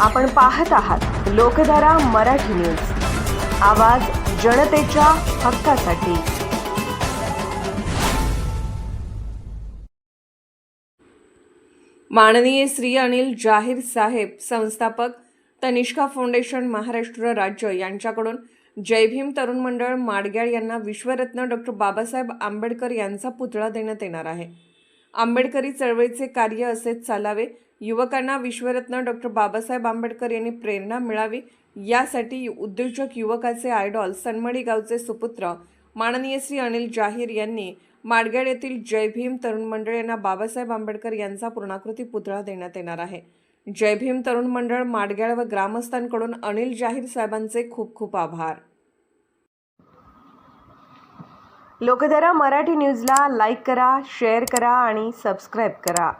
आपण पाहत आहात लोकधारा मराठी न्यूज. आवाज जनतेच्या हक्कासाठी. माननीय श्री अनिल जाहीर साहेब संस्थापक तनिष्का फाउंडेशन महाराष्ट्र राज्य यांच्याकडून जय भीम तरुण मंडळ माडग्याळ यांना विश्वरत्न डॉक्टर बाबासाहेब आंबेडकर यांचा पुतळा देण्यात येणार आहे. आंबेडकरी चळवळीचे कार्य असेच चालावे युवकांना विश्वरत्न डॉक्टर बाबासाहेब आंबेडकर यांनी प्रेरणा मिळावी. यासाठी उद्योजक युवकाचे आयडॉल सनमडी गावचे सुपुत्र माननीय श्री अनिल जाहीर यांनी माडगेड येथील जय भीम तरुण मंडळ यांना बाबासाहेब आंबेडकर यांचा पूर्णाकृती पुतळा देण्यात येणार आहे. जय भीम तरुण मंडळ माडगेळ व ग्रामस्थांकडून अनिल जाहीर साहेबांचे खूप खूप आभार. लोकधारा मराठी न्यूजला लाईक करा शेअर करा आणि सबस्क्राईब करा.